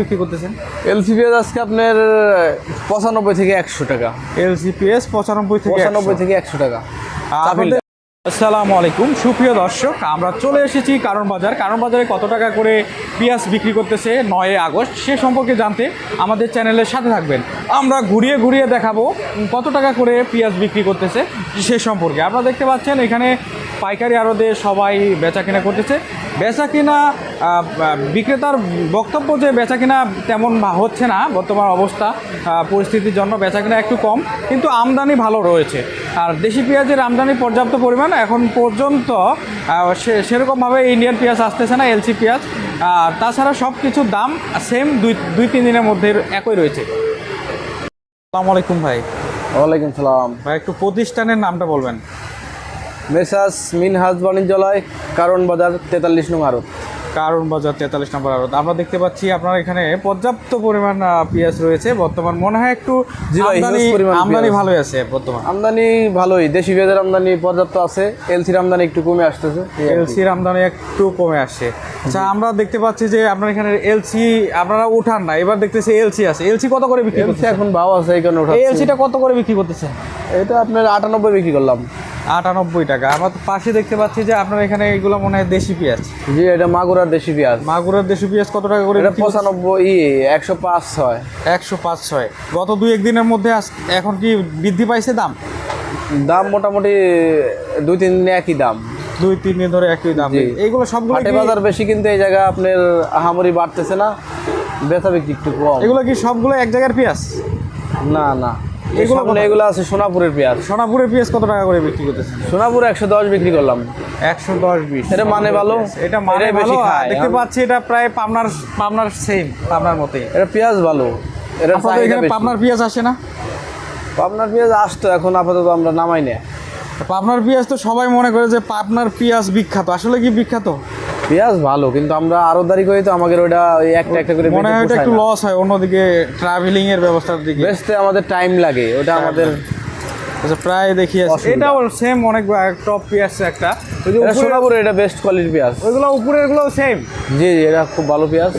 বিক্রি করতেছেন? এলসিপিএস আজকে আপনার পঁচানব্বই থেকে একশো টাকা। এলসিপিএস পঁচানব্বই থেকে পঁচানব্বই থেকে একশো টাকা। আসসালামু আলাইকুম। সুপ্রিয় দর্শক, আমরা চলে এসেছি কারণ বাজার। কারণ বাজারে কত টাকা করে পেঁয়াজ বিক্রি করতেছে নয় আগস্ট, সে সম্পর্কে জানতে আমাদের চ্যানেলের সাথে থাকবেন। আমরা ঘুরিয়ে ঘুরিয়ে দেখাবো কত টাকা করে পেঁয়াজ বিক্রি করতেছে সে সম্পর্কে। আপনারা দেখতে পাচ্ছেন, এখানে পাইকারি আড়তে সবাই বেচা কেনা করতেছে। বেচা কিনা বিক্রেতার বক্তব্য যে বেচা কিনা তেমন হচ্ছে না, বর্তমান অবস্থা পরিস্থিতির জন্য বেচা কিনা একটু কম, কিন্তু আমদানি ভালো রয়েছে। আর দেশি পেঁয়াজের আমদানি পর্যাপ্ত পরিমাণ এখন পর্যন্ত সে- সেরকমভাবে ইন্ডিয়ান পেঁয়াজ আসতেছে না এলসি পেঁয়াজ। আর তাছাড়া সব কিছুর দাম সেম দুই দুই তিন দিনের মধ্যে একই রয়েছে। আসসালামু আলাইকুম ভাই। ওয়ালাইকুম সালাম। ভাই একটু প্রতিষ্ঠানের নামটা বলবেন। মেসাস মিনহাজ বাণিজ্যালয় কারণ বাজার তেতাল্লিশ নং আরত কারণ বাজার তেতাল্লিশ নম্বর আড়ত। আমরা দেখতে পাচ্ছি আপনার এখানে পর্যাপ্ত পরিমাণ পেঁয়াজ রয়েছে। বর্তমান মনে হয় একটু আমদানি আমদানি ভালোই আছে বর্তমান। আমদানি ভালোই। দেশি পেঁয়াজের আমদানি পর্যাপ্ত আছে। এলসির আমদানি একটু কমে আসতেছে। এলসির আমদানি একটু কমে আসছে। আচ্ছা আমরা দেখতে পাচ্ছি যে আপনার এখানে এলসি আপনারা উঠান না। এবার দেখতেছি এলসি আছে। এলসি কত করে বিক্রি করছে এখন ভাও আছে এই কারণে। এলসিটা কত করে বিক্রি করতেছে এটা আপনার আটানব্বই বিক্রি করলাম। আটানব্বই টাকা। আমরা তো পাশে দেখতে পাচ্ছি যে আপনার এখানে এগুলো মনে হয় দেশি পেঁয়াজ। জি এটা মাগুরার দেশি পেঁয়াজ। মাগুরার দেশি পেঁয়াজ কত টাকা করে এটা পঁচানব্বই ই একশো পাঁচ ছয়। একশো পাঁচ ছয়। গত দুই একদিনের মধ্যে এখন কি বৃদ্ধি পাইছে দাম? দাম মোটামুটি দুই তিন দিনে একই দাম। দুই তিন দিন ধরে একই দাম। এইগুলো সবগুলো হাটে বাজার বেশি কিন্তু এই জায়গা আপনার আহামরি বাড়তেছে না বেচা বিক্রি একটু কম। এগুলো কি সবগুলো এক জায়গার পেঁয়াজ? না না। এগুলো এগুলো আছে সোনাপুরের পেঁয়াজ। সোনাপুরের পেঁয়াজ কত টাকা করে বিক্রি করতেছেন? সোনাপুর একশো দশ বিক্রি করলাম। একশো দশ বিশ এটা মানে ভালো? এটা মানে বেশি খায়। দেখতে পাচ্ছি এটা প্রায় পাবনার পাবনার সেম পাবনার মতোই। এটা পেঁয়াজ ভালো। এটা এখানে পাবনার পেঁয়াজ আসে না? পাবনার পেঁয়াজ আসতো এখন আপাতত আমরা নামাই না। পাবনার পেঁয়াজ তো সবাই মনে করে যে পাবনার পেঁয়াজ বিখ্যাত। আসলে কি বিখ্যাত? পেঁয়াজ ভালো কিন্তু আমরা আরও দাঁড়ি করি তো আমাদের ওইটা ওই একটা একটা করে মনে হয় একটু লস হয় অন্যদিকে ট্রাভেলিং এর ব্যবস্থার দিকে। বেচতে আমাদের টাইম লাগে ওটা আমাদের আচ্ছা প্রায় দেখি। এটাও সেম অনেক টপ পেঁয়াজ একটা। ওই যে এটা উপরে- এটা বেস্ট কোয়ালিটির পেঁয়াজ। ওইগুলো উপরে এগুলো সেম জি জি এটা খুব ভালো পেঁয়াজ।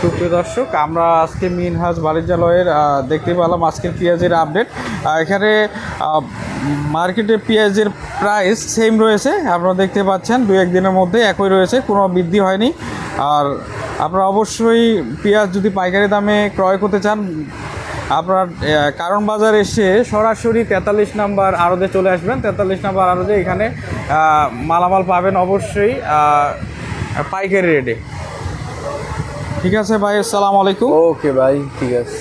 সুপ্রিয় দর্শক, আমরা আজকে মিনহাজ বাণিজ্যালয়ের দেখতে পেলাম আজকের পেঁয়াজের আপডেট। এখানে মার্কেটে পেঁয়াজের প্রাইস সেম রয়েছে। আপনারা দেখতে পাচ্ছেন দু একদিনের মধ্যে একই রয়েছে, কোনো বৃদ্ধি হয়নি। আর আপনারা অবশ্যই পেঁয়াজ যদি পাইকারি দামে ক্রয় করতে চান, আপনার কারণ বাজার এসে সরাসরি তেতাল্লিশ নাম্বার আড়তে চলে আসবেন। তেতাল্লিশ নাম্বার আড়তে এখানে মালামাল পাবেন অবশ্যই পাইকারি রেটে ঠিক আছে ভাই আসসালামু আলাইকুম। ওকে ভাই ঠিক আছে।